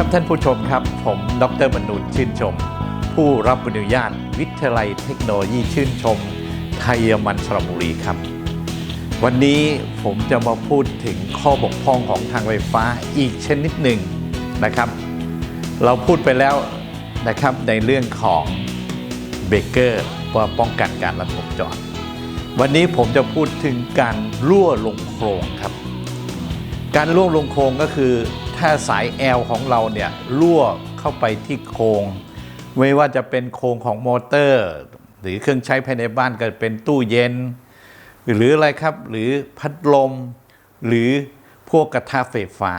ครับท่านผู้ชมครับ ผมดรมนูนชื่นชม ผู้รับอนุญาต วิทยาลัยเทคโนโลยีชื่นชม ไทยมันสระบุรีครับ วันนี้ผมจะมาพูดถึงข้อบกพร่องของทางไฟฟ้าอีกชนิดหนึ่งนะครับ เราพูดไปแล้วนะครับในเรื่องของเบเกอร์ว่าป้องกันการลัดวงจรวันนี้ผมจะพูดถึงการรั่วลงโครงครับ การรั่วลงโครงก็คือ ถ้าสายแอลของเราเนี่ยรั่วเข้าไปที่โครงไม่ว่าจะเป็นโครงของมอเตอร์ หรือเครื่องใช้ภายในบ้านก็เป็นตู้เย็น หรืออะไรครับหรือพัดลม หรือพวกกระทะไฟฟ้า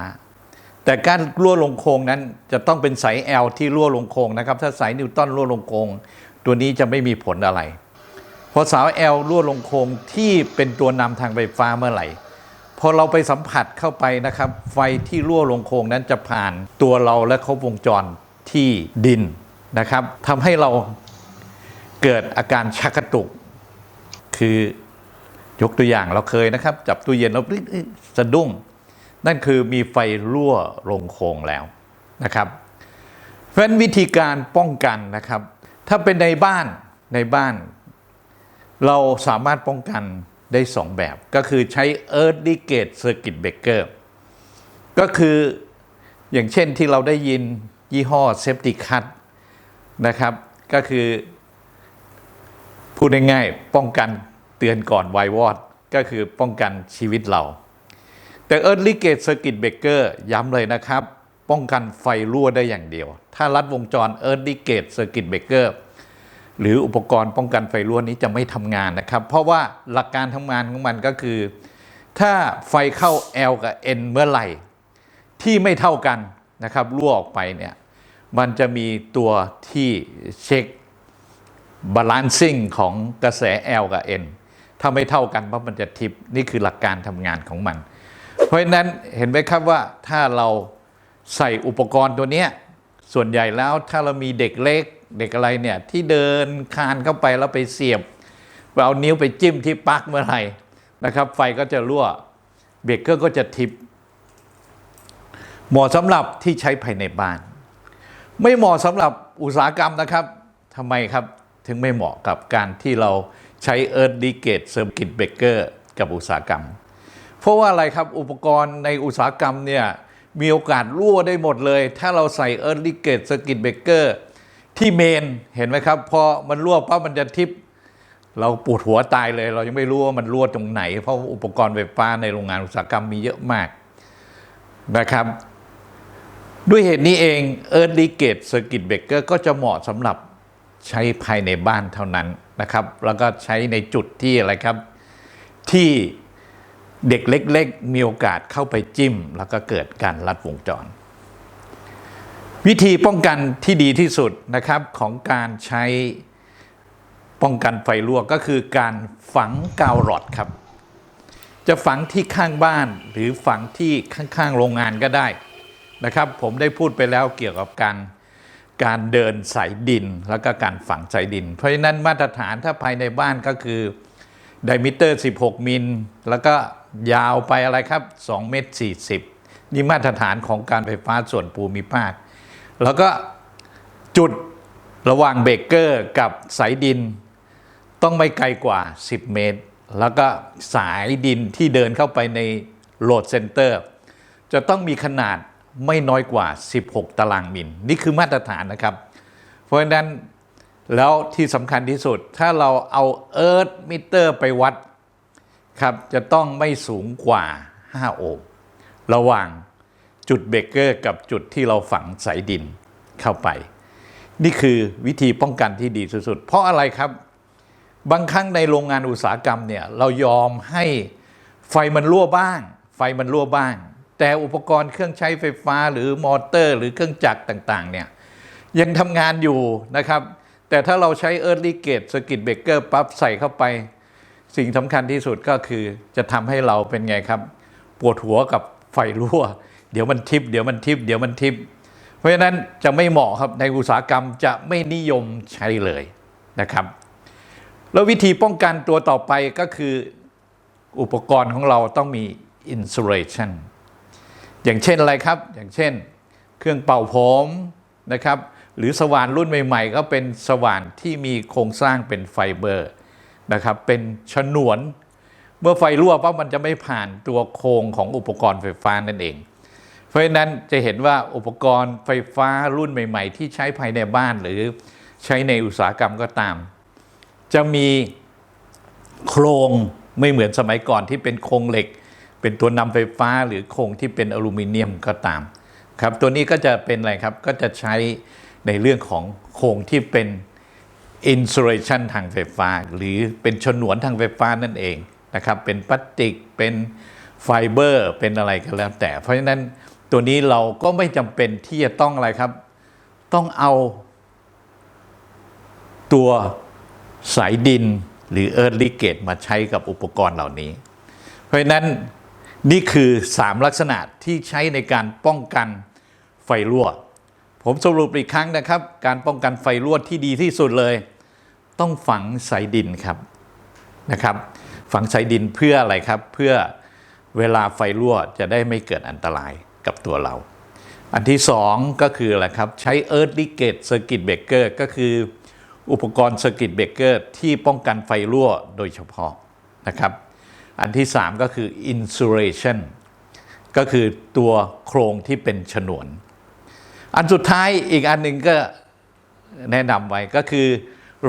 แต่การรั่วลงโครงนั้นจะต้องเป็นสายแอลที่รั่วลงโครงนะครับ ถ้าสายนิวตันรั่วลงโครงตัวนี้จะไม่มีผลอะไรพอสาวแอลรั่วลงโครงที่เป็นตัวนำทางไฟฟ้าเมื่อไหร่ พอเราไปสัมผัสเข้าไปนะครับ ไฟที่รั่วลงโครงนั้นจะผ่านตัวเราและครบวงจรที่ดินนะครับทำให้เราเกิดอาการชักกระตุก คือยกตัวอย่างเราเคยนะครับ จับตู้เย็นแล้วเอ้ยสะดุ้ง นั่นคือมีไฟรั่วลงโครงแล้วนะครับ เพราะฉะนั้นวิธีการป้องกันนะครับ ถ้าเป็นในบ้านในบ้าน เราสามารถป้องกัน ได้สองแบบก็คือใช้ Early Gate Circuit Breaker ก็คืออย่างเช่นที่เราได้ยินยี่ห้อ Safety Cut นะครับ ก็คือ พูดง่ายๆป้องกันเตือนก่อนไววอด ก็คือป้องกันชีวิตเรา แต่ Early Gate Circuit Breaker ย้ำเลยนะครับ ป้องกันไฟรั่วได้อย่างเดียว ถ้ารัดวงจร Early Gate Circuit Breaker หรืออุปกรณ์ป้องกันไฟรั่วนี้จะไม่ทำงานนะครับ เพราะว่าหลักการทำงานของมันก็คือ ถ้าไฟเข้า L กับ N เมื่อไหร่ ที่ไม่เท่ากันนะครับรั่วออกไปเนี่ยมันจะมีตัวที่เช็คบาลานซิ่งของกระแส L กับ N ถ้าไม่เท่ากันเพราะมันจะทิปนี่คือหลักการทำงานของมัน เพราะฉะนั้นเห็นไหมครับว่าถ้าเราใส่อุปกรณ์ตัวนี้ส่วนใหญ่แล้วถ้าเรามีเด็กเล็ก เด็กอะไรเนี่ยที่เดินคานเข้าไปแล้วไปเสียบไปเอานิ้วไปจิ้มที่ปลั๊กเมื่อไหร่นะครับ ไฟก็จะรั่วเบรกเกอร์ก็จะทิปเหมาะสำหรับที่ใช้ภายในบ้าน ไม่เหมาะสำหรับอุตสาหกรรมนะครับทำไมครับถึงไม่เหมาะกับการที่เราใช้ Early Gate Circuit Breaker กับอุตสาหกรรม เพราะว่าอะไรครับอุปกรณ์ในอุตสาหกรรมเนี่ยมีโอกาสรั่วได้หมดเลย ถ้าเราใส่ Early Gate Circuit Breaker ที่เมนเห็นไหมครับพอมันรั่วปั๊บมันจะทิปเราปวดหัวตายเลย เรายังไม่รู้ว่ามันรั่วตรงไหน เพราะอุปกรณ์ไฟฟ้าในโรงงานอุตสาหกรรมมีเยอะมากนะครับ ด้วยเหตุนี้เอง Early Gate Circuit Breaker ก็จะเหมาะสำหรับใช้ภายในบ้านเท่านั้นนะครับ แล้วก็ใช้ในจุดที่อะไรครับ ที่เด็กเล็ก ๆ มีโอกาสเข้าไปจิ้ม แล้วก็เกิดการลัดวงจร วิธีป้องกันที่ดีที่สุดนะครับของการใช้ป้องกันไฟรั่วก็คือการฝังกาวหลอดครับ จะฝังที่ข้างบ้านหรือฝังที่ข้างๆโรงงานก็ได้นะครับ ผมได้พูดไปแล้วเกี่ยวกับการการเดินสายดินแล้วก็การฝังสายดิน เพราะฉะนั้นมาตรฐานถ้าภายในบ้านก็คือไดมิเตอร์ 16 มิล แล้วก็ยาวไปอะไรครับ 2 เมตร 40 นี่มาตรฐานของการไฟฟ้าส่วนภูมิภาค แล้วก็จุดระหว่างเบเกอร์กับสายดิน ต้องไม่ไกลกว่า 10 เมตร แล้วก็สายดินที่เดินเข้าไปในโหลดเซนเตอร์ จะต้องมีขนาดไม่น้อยกว่า 16 ตารางมิล นี่คือมาตรฐานนะครับ เพราะฉะนั้นแล้วที่สำคัญที่สุดถ้าเราเอาเอิร์ธมิเตอร์ไปวัดครับจะต้องไม่สูงกว่า 5 โอห์มระหว่าง จุดเบเกอร์กับจุดที่เราฝังสายดินเข้าไป นี่คือวิธีป้องกันที่ดีสุดๆ เพราะอะไรครับ บางครั้งในโรงงานอุตสาหกรรมเนี่ยเรายอมให้ไฟมันรั่วบ้าง ไฟมันรั่วบ้าง แต่อุปกรณ์เครื่องใช้ไฟฟ้าหรือมอเตอร์ หรือเครื่องจักรต่างๆเนี่ยยังทำงานอยู่นะครับ แต่ถ้าเราใช้ Early Gate Circuit Breaker ปั๊บใส่เข้าไป สิ่งสำคัญที่สุดก็คือจะทำให้เราเป็นไงครับ ปวดหัวกับไฟรั่ว เดี๋ยวมันทิป เดี๋ยวมันทิป เดี๋ยวมันทิป เพราะฉะนั้นจะไม่เหมาะครับในอุตสาหกรรมจะไม่นิยมใช้เลยนะครับ แล้ววิธีป้องกันตัวต่อไปก็คืออุปกรณ์ของเราต้องมี insulation อย่างเช่นอะไรครับ อย่างเช่น เครื่องเป่าผมนะครับ หรือสว่านรุ่นใหม่ ๆ ก็เป็นสว่านที่มีโครงสร้างเป็นไฟเบอร์นะครับ เป็นฉนวน เมื่อไฟรั่วปั๊บมันจะไม่ผ่านตัวโครงของอุปกรณ์ไฟฟ้านั่นเอง เพราะฉะนั้นจะเห็นว่าอุปกรณ์ไฟฟ้ารุ่นใหม่ ๆ ที่ใช้ภายในบ้านหรือใช้ในอุตสาหกรรมก็ตาม จะมีโครงไม่เหมือนสมัยก่อนที่เป็นโครงเหล็ก เป็นตัวนำไฟฟ้าหรือโครงที่เป็นอลูมิเนียมก็ตามครับตัวนี้ก็จะเป็นอะไรครับก็จะใช้ในเรื่องของโครงที่เป็นอินซูเรชันทางไฟฟ้า หรือเป็นฉนวนทางไฟฟ้านั่นเองนะครับเป็นพลาสติกเป็นไฟเบอร์ เป็นอะไรก็แล้วแต่ เพราะฉะนั้น ตัวนี้เราก็ไม่จำเป็นที่จะต้องอะไรครับ ต้องเอาตัวสายดินหรือเอิร์ธลิเกตมาใช้กับอุปกรณ์เหล่านี้ เพราะนั้นนี่คือ 3 ลักษณะที่ใช้ในการป้องกันไฟรั่ว ผมสรุปอีกครั้งนะครับ การป้องกันไฟรั่วที่ดีที่สุดเลย ต้องฝังสายดินครับนะครับ ฝังสายดินเพื่ออะไรครับ เพื่อเวลาไฟรั่วจะได้ไม่เกิดอันตราย กับตัวเรา อันที่สองก็คืออะไรครับ ใช้ Earth l i g a t e Circuit Breaker ก็คืออุปกรณ์ Circuit Breaker ที่ป้องกันไฟรั่วโดยเฉพาะนะครับ อันที่ 3 ก็คือ insulation ก็คือตัวโครงที่เป็นฉนวน อันสุดท้ายอีกอันหนึ่งก็แนะนำไว้ก็คือ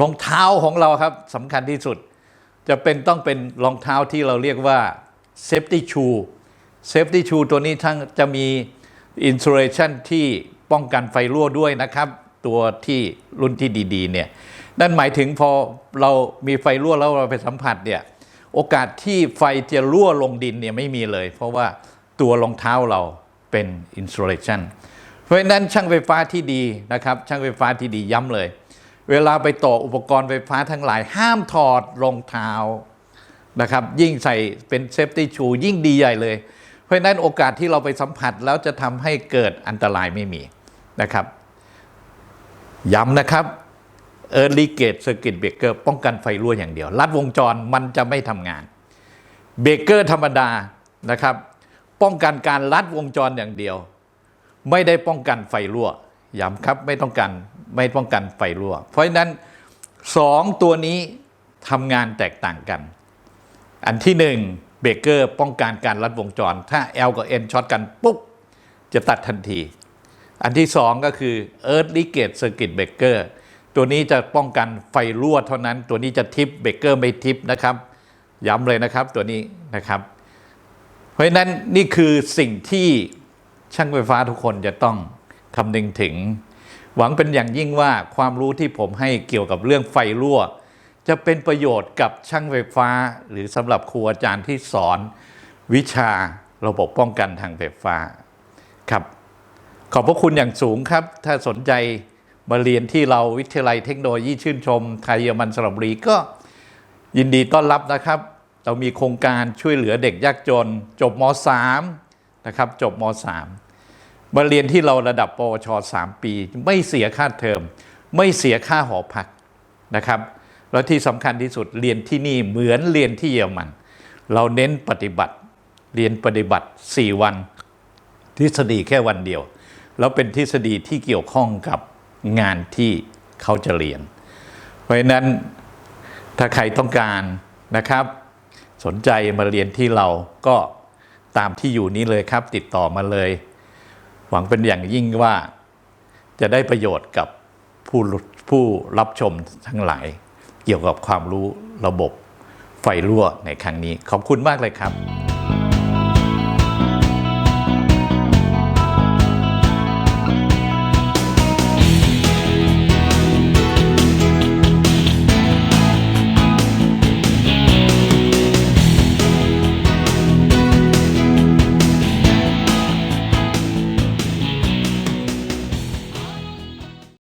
รองเท้าของเราครับสำคัญที่สุด จะเป็นต้องเป็นรองเท้าที่เราเรียกว่า safety shoe safety shoe ตัวนี้ทั้งจะมี insulation ที่ป้องกันไฟรั่วด้วยนะครับ ตัวที่รุ่นที่ดีๆเนี่ยนั่นหมายถึงพอเรามีไฟรั่วแล้วเราไปสัมผัสเนี่ยโอกาสที่ไฟจะรั่วลงดินเนี่ยไม่มีเลย เพราะว่าตัวรองเท้าเราเป็น insulation เพราะฉะนั้นช่างไฟฟ้าที่ดีนะครับ ช่างไฟฟ้าที่ดีย้ำเลย เวลาไปต่ออุปกรณ์ไฟฟ้าทั้งหลาย ห้ามถอดรองเท้านะครับ ยิ่งใส่เป็นเซฟตี้ชูยิ่งดีใหญ่เลย เพราะนั้นโอกาสที่เราไปสัมผัสแล้วจะทำให้เกิดอันตรายไม่มีนะครับ ย้ำนะครับ Early Gate Circuit Breaker ป้องกันไฟรั่วอย่างเดียว ลัดวงจรมันจะไม่ทำงานเบรกเกอร์ธรรมดานะครับ ป้องกันการลัดวงจรอย่างเดียว ไม่ได้ป้องกันไฟรั่วย้ำครับไม่ต้องการไม่ป้องกันไฟรั่ว เพราะฉะนั้นสองตัวนี้ทำงานแตกต่างกัน อันที่หนึ่ง เบรกเกอร์ป้องกันการลัดวงจร ถ้า L กับ N ช็อตกันปุ๊บจะตัดทันที อันที่สองก็คือ Earth l i g a t e Circuit Breaker ตัวนี้จะป้องกันไฟรั่วเท่านั้น ตัวนี้จะทิปเบรกเกอร์ไม่ทิปนะครับ ย้ำเลยนะครับตัวนี้นะครับ เพราะฉะนั้นนี่คือสิ่งที่ช่างไฟฟ้าทุกคนจะต้องคำนึงถึง หวังเป็นอย่างยิ่งว่าความรู้ที่ผมให้เกี่ยวกับเรื่องไฟรั่ว จะเป็นประโยชน์กับช่างไฟฟ้า หรือสำหรับครูอาจารย์ที่สอนวิชาระบบป้องกันทางไฟฟ้าครับ ขอบพระคุณอย่างสูงครับ ถ้าสนใจมาเรียนที่เราวิทยาลัยเทคโนโลยีชื่นชม ไทยเยอรมันสระบุรีก็ยินดีต้อนรับนะครับ เรามีโครงการช่วยเหลือเด็กยากจน จบม .3 นะครับจบม .3 มาเรียนที่เราระดับปวช 3 ปี ไม่เสียค่าเทอม ไม่เสียค่าหอพักนะครับ แล้วที่สำคัญที่สุดเรียนที่นี่เหมือนเรียนที่เยอรมัน เราเน้นปฏิบัติ เรียนปฏิบัติ 4 วัน ทฤษฎีแค่วันเดียว แล้วเป็นทฤษฎีที่เกี่ยวข้องกับงานที่เขาจะเรียน เพราะฉะนั้นถ้าใครต้องการนะครับ สนใจมาเรียนที่เราก็ตามที่อยู่นี้เลยครับ ติดต่อมาเลย หวังเป็นอย่างยิ่งว่าจะได้ประโยชน์กับผู้ผู้รับชมทั้งหลาย เกี่ยวกับความรู้ระบบไฟรั่วในครั้งนี้ ขอบคุณมากเลยครับ